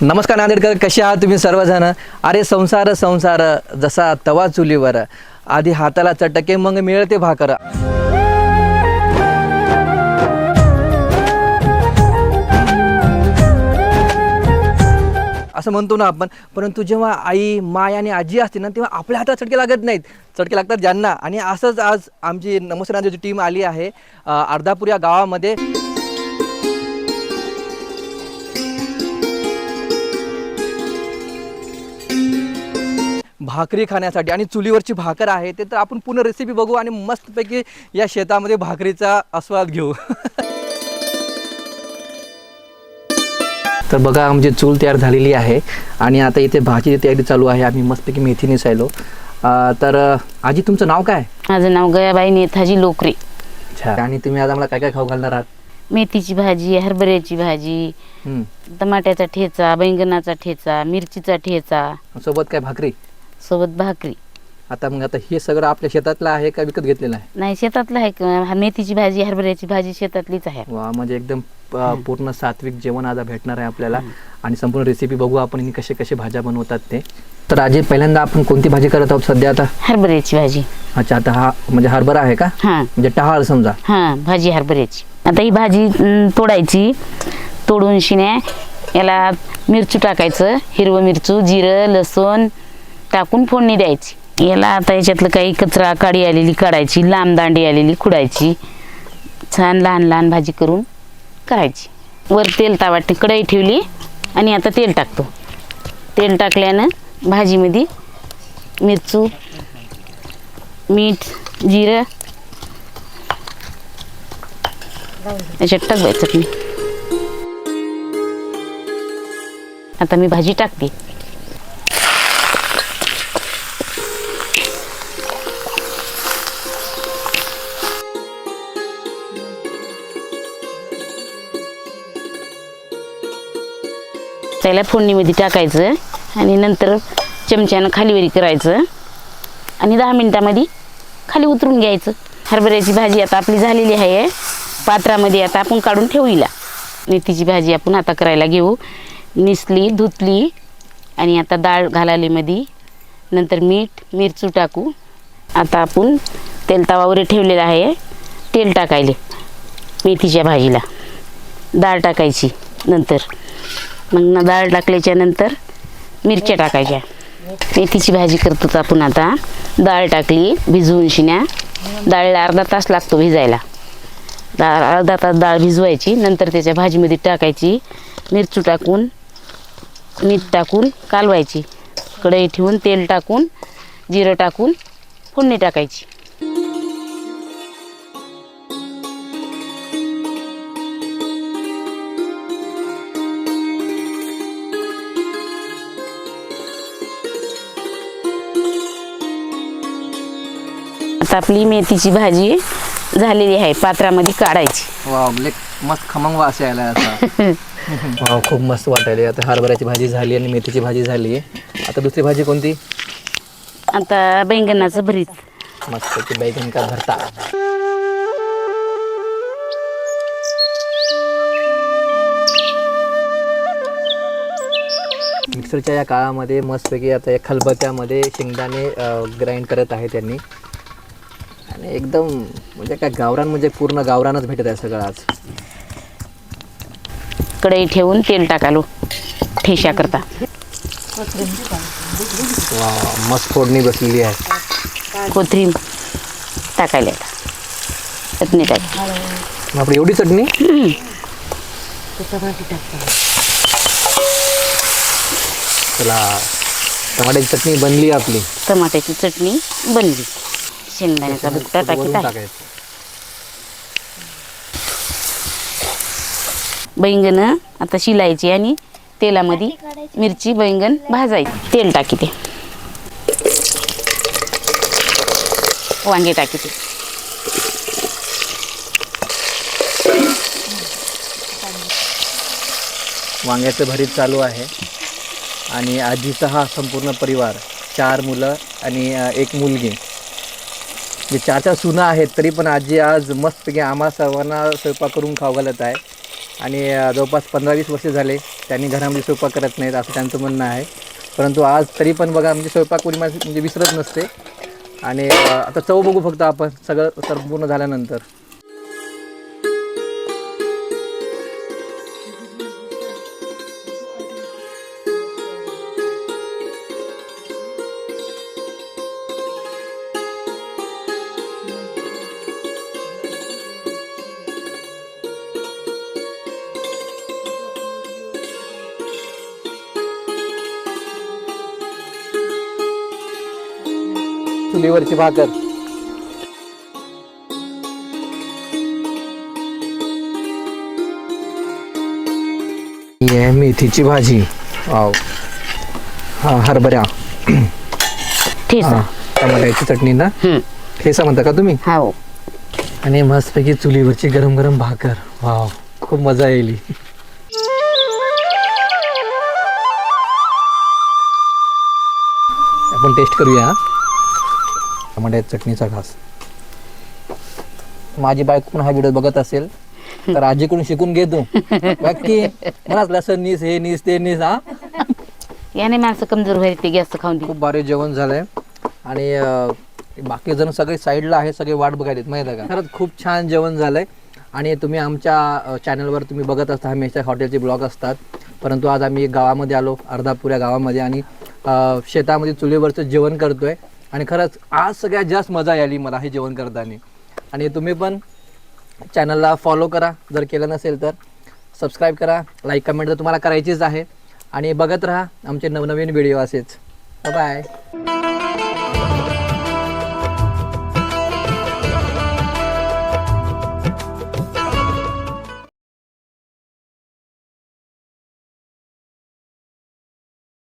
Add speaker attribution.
Speaker 1: नमस्कार नांदेडकर कसे आहात तुम्ही सर्वजण? अरे संसार संसार जसा तवा चुलीवर. आधी हाताला चटके मग मिळते भाकर. असं म्हणतो ना आपण परंतु जेव्हा आई माय आणि आजी असते ना तेव्हा आपल्या हातात चटके लागत नाहीत. चटके लागतात ज्यांना. आणि असंच आज आमची नमस्कार नांदेडची टीम आली आहे अर्धापूर या गावामध्ये. भाकरी खाण्यासाठी आणि चुलीवरची भाकर आहे ते तर आपण पूर्ण रेसिपी बघू आणि मस्तपैकी या शेतामध्ये भाकरीचा आस्वाद घेऊ. तर बघा आमची चूल तयार झालेली आहे आणि आता इथे भाजीची तयारी चालू आहे. आम्ही मस्तपैकी मेथी निसायलो तर आजी तुमचं नाव काय?
Speaker 2: माझं नाव गयाबाई नेताजी लोकरे.
Speaker 1: अच्छा. आणि तुम्ही आज आम्हाला काय काय खाऊ घालणार आहात?
Speaker 2: मेथीची भाजी हरभऱ्याची भाजी. टमाट्याचा ठेचा बैंगनाचा ठेचा मिरचीचा ठेचा.
Speaker 1: सोबत काय भाकरी?
Speaker 2: सोबत भाकरी.
Speaker 1: आता मग आता हे सगळं आपल्या शेतातलं आहे का विकत घेतलेलं आहे?
Speaker 2: नाही शेतातलं आहे. का? मेथीची भाजी हरभऱ्याची भाजी शेतातलीच आहे.
Speaker 1: वा म्हणजे एकदम अ, पूर्ण सात्विक जेवण आज भेटणार आहे आपल्याला. आणि संपूर्ण रेसिपी बघू आपण आणि कसे कसे भाज्या बनवतात ते. तर आजी पहिल्यांदा आपण कोणती भाजी करत आहोत सध्या आता?
Speaker 2: हरभऱ्याची भाजी.
Speaker 1: अच्छा आता हा म्हणजे हरभरा आहे का?
Speaker 2: हां.
Speaker 1: म्हणजे टहाळ समजा.
Speaker 2: हां भाजी हरभऱ्याची. आता ही भाजी अं, तोडायची. तोडून शिण्या याला मिरचू टाकायचं हिरवं मिरचू जिरं लसूण टाकून फोडणी द्यायची. याला आता याच्यातलं काही कचरा काडी आलेली काढायची लांब दांडी आलेली खुडायची. छान लहान लहान भाजी करून करायची. वर तेल तावाटे कढई ठेवली आणि आता तेल टाकतो. तेल टाकल्यानं भाजीमध्ये मिरचू मीठ जिरं याच्यात टाकवायचं मी. आता मी भाजी टाकते. त्याला फोडणीमध्ये टाकायचं आणि नंतर चमच्यानं खालीवरी करायचं. आणि दहा मिनिटामध्ये खाली उतरून घ्यायचं. हरभऱ्याची भाजी आता आपली झालेली आहे. पात्रामध्ये आता आपण काढून ठेवूला मेथीची भाजी आपण आता करायला घेऊ. निसली धुतली आणि आता डाळ घालालीमध्ये नंतर मीठ मिरचू टाकू. आता आपण तेल तवावर ठेवलेलं आहे. तेल टाकायले मेथीच्या भाजीला. डाळ टाकायची नंतर. मग ना डाळ टाकल्याच्या नंतर मिरच्या टाकायच्या. मेथीची भाजी करतोच आपण आता. डाळ टाकली भिजवून शिन्या. डाळीला अर्धा तास लागतो भिजायला. डाळ अर्धा तास डाळ भिजवायची नंतर त्याच्या भाजीमध्ये टाकायची मिरचू टाकून मीठ टाकून कालवायची. कढई ठेवून तेल टाकून जिरं टाकून फोडणी टाकायची. आता आपली मेथीची भाजी झालेली आहे पात्रामध्ये काढायची.
Speaker 1: वा मस्त खमंग वास यायला असा वा खूप मस्त वाटायला आता हरभऱ्याची भाजी झाली आणि मेथीची भाजी झाली आता दुसरी भाजी कोणती?
Speaker 2: आता बैंगनाचं भरीत.
Speaker 1: मस्त की बैगन का भरता. मिक्सरच्या या काळामध्ये मस्तपैकी आता या खलबत्यामध्ये शेंगदाणे ग्राइंड करत आहे त्यांनी. आणि एकदम म्हणजे काय गावरान म्हणजे पूर्ण गावरानच भेटत आहे सगळं आज.
Speaker 2: कढई ठेवून तेल टाकालो ठेशा करता.
Speaker 1: वा मस्त फोडणी बसलेली आहे.
Speaker 2: कोथिंबीर टाकायला. आता. चटणी टाक.
Speaker 1: आपली एवढी चटणी? चला टमाट्याची चटणी बनली आपली.
Speaker 2: टमाट्याची चटणी बनली. शेंगदाण्याचा टाकीत आहे बैंगन आता शिलायची आणि तेलामध्ये मिरची बैंगन भाजायची. तेल टाकी ते वांगे टाकी ते
Speaker 1: वांग्याचं भरीत चालू आहे. आणि आजीचा हा संपूर्ण परिवार चार मुलं आणि एक मुलगी. जे चार चार सुना आहेत तरी पण आजी आज मस्तपैकी आम्हा सर्वांना स्वयंपाक करून खाऊ घालत आहे. आणि जवळपास पंधरा वीस वर्ष झाले त्यांनी घरामध्ये स्वयंपाक करत नाहीत असं त्यांचं म्हणणं आहे. परंतु आज तरी पण बघा म्हणजे स्वयंपाक कोणी माणसं म्हणजे विसरत नसते. आणि आता चव बघू फक्त आपण सगळं संपूर्ण झाल्यानंतर. चुलीवरची भाकर. ही आहे मेथीची भाजी. वाव. हा हरभऱ्या हा टमाट्याची चटणी ना?
Speaker 2: हम्म.
Speaker 1: ठेसा म्हणता का तुम्ही?
Speaker 2: हो.
Speaker 1: आणि मस्तपैकी चुलीवरची गरम गरम भाकर. वाव. खूप मजा येईल आपण टेस्ट करूया हा. टमाट्याच्या चटणीचा घास. माझी बायको पण हा व्हिडिओ बघत असेल तर आजीकडून शिकून घे तू. बाकी मलाच लसण नीस हे नीस ते नीस हा.
Speaker 2: याने माणसं कमजोर व्हायला ते गॅस खाऊन
Speaker 1: खूप भारी जेवण झालंय. आणि अं, बाकी जण सगळे साईडला आहे सगळे वाट बघायला माहिती आहे का? खरंच खूप छान जेवण झालंय. आणि तुम्ही आमच्या चॅनलवर तुम्ही बघत असता हमेशा हॉटेलचे ब्लॉग असतात. परंतु आज आम्ही गावामध्ये आलो अर्धापूर या गावामध्ये. आणि अं, शेतामध्ये चुलीवरचं जेवण करतोय. आणि खरंच आज सगळ्यात जास्त मजा आली मला हे जेवण करताना. आणि तुम्ही पण चॅनलला फॉलो करा. जर केलं नसेल तर सबस्क्राईब करा. लाईक कमेंट तर तुम्हाला करायचीच आहे. आणि बघत राहा आमचे नवनवीन व्हिडिओ असेच. बाय